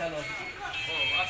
Está loco.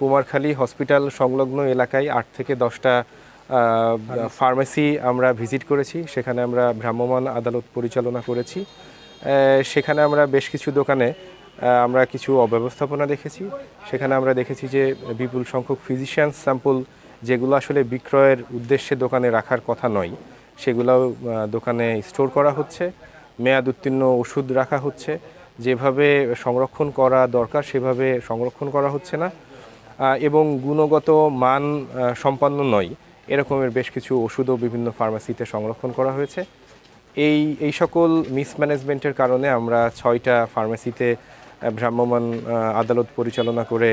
Kumarkhali hospital সংলগ্ন এলাকায় আট থেকে দশটা ফার্মেসি আমরা ভিজিট করেছি। সেখানে আমরা ভ্রাম্যমাণ আদালত পরিচালনা করেছি। সেখানে আমরা বেশ কিছু দোকানে আমরা কিছু অব্যবস্থাপনা দেখেছি। সেখানে আমরা দেখেছি যে বিপুল সংখ্যক ফিজিশিয়ান স্যাম্পল যেগুলো আসলে বিক্রয়ের উদ্দেশ্যে দোকানে রাখার কথা নয়, সেগুলোও দোকানে স্টোর করা হচ্ছে। মেয়াদ উত্তীর্ণ ওষুধ রাখা হচ্ছে। যেভাবে সংরক্ষণ করা দরকার, সেভাবে সংরক্ষণ করা হচ্ছে না। এবং গুণগত মান সম্পন্ন নয়। এরকমের বেশ কিছু ওষুধও বিভিন্ন ফার্মাসিতে সংরক্ষণ করা হয়েছে। এই এই সকল মিসম্যানেজমেন্টের কারণে আমরা ছয়টা ফার্মেসিতে ভ্রাম্যমাণ আদালত পরিচালনা করে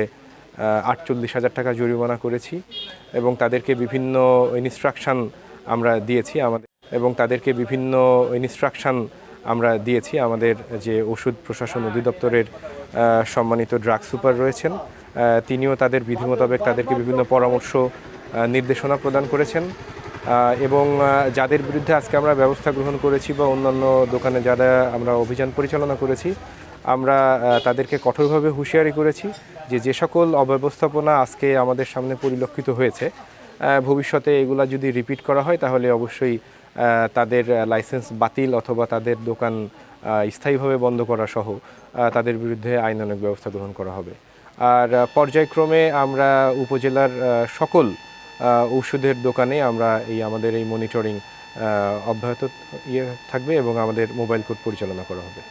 আটচল্লিশ হাজার টাকা জরিমানা করেছি এবং তাদেরকে বিভিন্ন ইনস্ট্রাকশন আমরা দিয়েছি আমাদের, এবং তাদেরকে বিভিন্ন ইনস্ট্রাকশন আমরা দিয়েছি। আমাদের যে ওষুধ প্রশাসন অধিদপ্তরের সম্মানিত ড্রাগ সুপার রয়েছেন তিনিও তাদের বিধি মোতাবেক তাদেরকে বিভিন্ন পরামর্শ নির্দেশনা প্রদান করেছেন। এবং যাদের বিরুদ্ধে আজকে আমরা ব্যবস্থা গ্রহণ করেছি বা অন্যান্য দোকানে যারা আমরা অভিযান পরিচালনা করেছি, আমরা তাদেরকে কঠোরভাবে হুঁশিয়ারি করেছি যে যে সকল অব্যবস্থাপনা আজকে আমাদের সামনে পরিলক্ষিত হয়েছে ভবিষ্যতে এগুলা যদি রিপিট করা হয় তাহলে অবশ্যই তাদের লাইসেন্স বাতিল অথবা তাদের দোকান স্থায়ীভাবে বন্ধ করা সহ তাদের বিরুদ্ধে আইনানুগ ব্যবস্থা গ্রহণ করা হবে। আর পর্যায়ক্রমে আমরা উপজেলার সকল ঔষধের দোকানে আমরা এই, আমাদের এই মনিটরিং অব্যাহত ইয়ে থাকবে এবং আমাদের মোবাইল কোড পরিচালনা করা হবে।